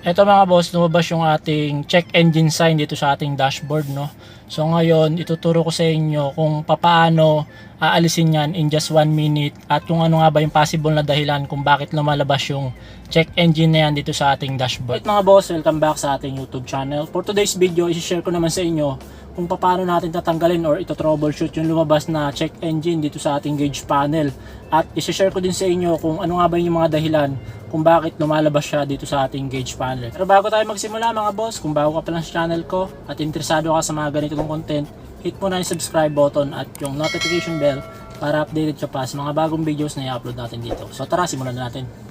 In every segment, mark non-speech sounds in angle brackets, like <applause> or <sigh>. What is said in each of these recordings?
Ito mga boss, lumabas yung ating check engine sign dito sa ating dashboard, no? So ngayon, ituturo ko sa inyo kung papaano aalisin yan in just 1 minute at kung ano nga ba yung possible na dahilan kung bakit lumalabas yung check engine na yan dito sa ating dashboard. Right, mga boss, welcome back sa ating YouTube channel. For today's video, isi-share ko naman sa inyo kung paano natin tatanggalin or ito troubleshoot yung lumabas na check engine dito sa ating gauge panel. At isi-share ko din sa inyo kung ano nga ba yung mga dahilan kung bakit lumalabas siya dito sa ating gauge panel. Pero bago tayo magsimula mga boss, kung bago ka pa lang sa channel ko at interesado ka sa mga ganitong content, hit mo na yung subscribe button at yung notification bell para updated ka pa sa mga bagong videos na i-upload natin dito. So tara, simulan na natin.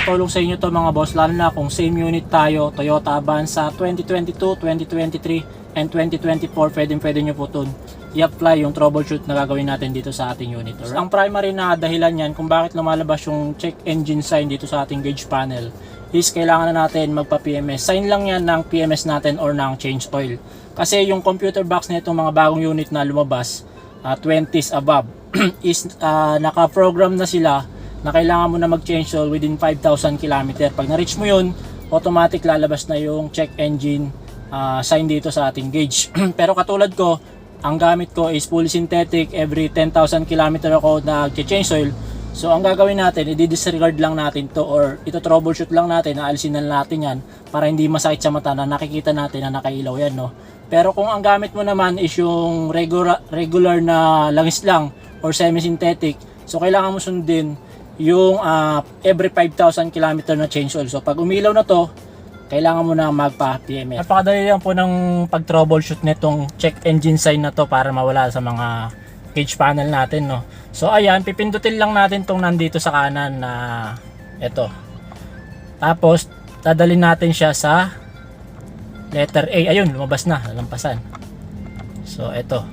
Tulong sa inyo to mga boss, lalo na kung same unit tayo, Toyota Avanza 2022, 2023, and 2024, pwedeng pwede nyo po ito i-apply yung troubleshoot na gagawin natin dito sa ating unit. Or, ang primary na dahilan yan kung bakit lumalabas yung check engine sign dito sa ating gauge panel is kailangan na natin magpa-PMS. Sign lang yan ng PMS natin or ng change oil. Kasi yung computer box na mga bagong unit na lumabas, uh, 20s above, <clears throat> is uh, naka-program na sila na kailangan mo na mag-change oil within 5,000 km. Pag na-reach mo yun, automatic lalabas na yung check engine uh, sign dito sa ating gauge. <clears throat> Pero katulad ko, ang gamit ko is fully synthetic. Every 10,000 km ako nag-change oil. So ang gagawin natin, i-disregard lang natin to or ito troubleshoot lang natin, naalisin na natin yan para hindi masakit sa mata na nakikita natin na nakailaw yan. No? Pero kung ang gamit mo naman is yung regular, regular na langis lang or semi-synthetic, so kailangan mo sundin yung uh, every 5,000 km na change oil. So pag umilaw na to, kailangan mo na magpa-PMS. Napakadali lang po ng pag-troubleshoot nitong check engine sign na to para mawala sa mga cage panel natin, no. So ayan, pipindutin lang natin tong nandito sa kanan na ito. Tapos dadalhin natin siya sa letter A. Ayun, lumabas na, nalampasan. So ito.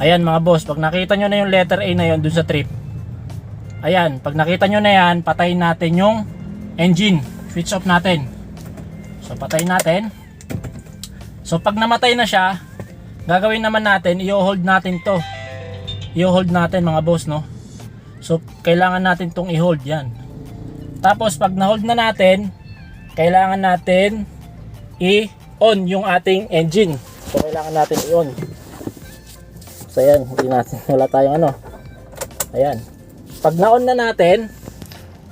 Ayan mga boss, pag nakita nyo na yung letter A na yun dun sa trip. Ayan, pag nakita nyo na yan, patayin natin yung engine. Switch off natin. So patayin natin. So pag namatay na siya, gagawin naman natin, i-hold natin to. I-hold natin mga boss, no? So kailangan natin tong i-hold yan. Tapos pag na-hold na natin, kailangan natin i-on yung ating engine. So kailangan natin i-on. So ayan, hindi natin <laughs> wala tayong ano. Ayan. Pag na-on na natin,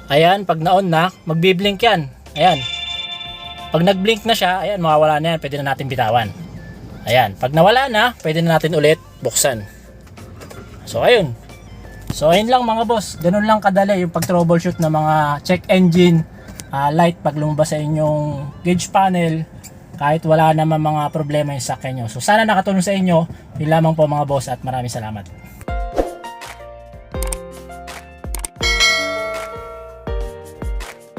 ayan, pag na-on na, magbi-blink yan. Ayan. Pag nag-blink na siya, ayan, mawawala na yan. Pwede na natin bitawan. Ayan. Pag nawala na, pwede na natin ulit buksan. So, ayun. So, ayun lang mga boss. Ganun lang kadali yung pag-troubleshoot ng mga check engine uh, light pag lumabas sa inyong gauge panel kahit wala naman mga problema yung sakyan nyo. So, sana nakatulong sa inyo. Yun lamang po mga boss at maraming salamat.